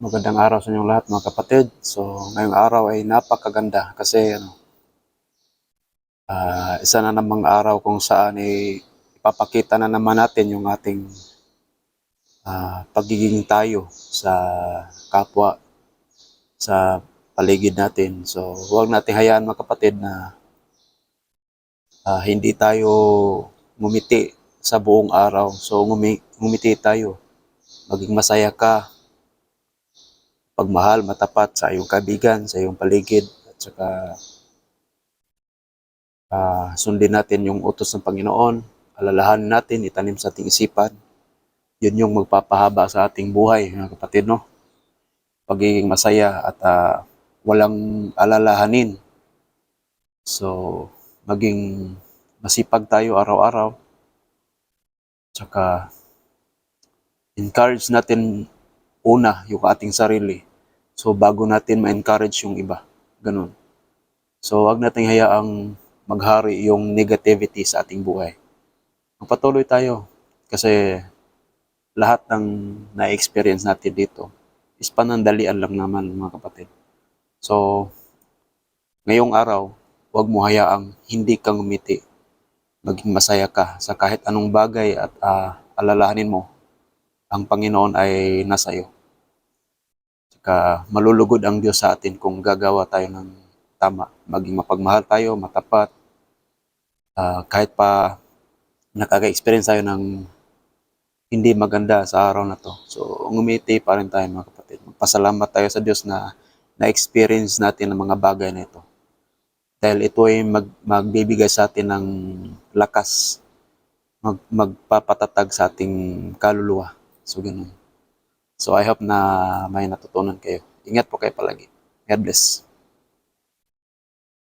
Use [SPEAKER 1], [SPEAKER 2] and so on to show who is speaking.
[SPEAKER 1] Magandang araw sa inyong lahat mga kapatid. So, ngayong araw ay napakaganda kasi ano, ah, isa na namang araw kung saan ay ipapakita na naman natin yung ating ah, pagiging tayo sa kapwa, sa paligid natin. So, huwag natin hayaan mga kapatid na ah, hindi tayo ngumiti sa buong araw. So, ngumi- ngumiti tayo. Maging masaya ka, pagmahal, matapat sa iyong kaibigan, sa iyong paligid, at saka ah, sundin natin yung utos ng Panginoon, alalahanin natin, itanim sa ating isipan. Yun yung magpapahaba sa ating buhay, mga kapatid, no? Pagiging masaya at ah, walang alalahanin. So, maging masipag tayo araw-araw. Tsaka, encourage natin una yung ating sarili. So bago natin ma-encourage yung iba. Ganun. So wag nating hayaang maghari yung negativity sa ating buhay. Magpatuloy tayo kasi lahat ng na-experience natin dito is panandalian lang naman mga kapatid. So ngayong araw, wag mo hayaang hindi ka ngumiti. Maging masaya ka sa kahit anong bagay at ah, alalahanin mo ang Panginoon ay nasa iyo. Tsaka malulugod ang Diyos sa atin kung gagawa tayo ng tama. Maging mapagmahal tayo, matapat. Ah, kahit pa nakaka-experience tayo ng hindi maganda sa araw na to. So, ngumiti pa rin tayo mga kapatid. Magpasalamat tayo sa Diyos na na-experience natin ang mga bagay na ito. Dahil ito ay mag, magbibigay sa atin ng lakas, mag, magpapatatag sa ating kaluluwa. So, ganun. So, I hope na may natutunan kayo. Ingat po kayo palagi. God bless.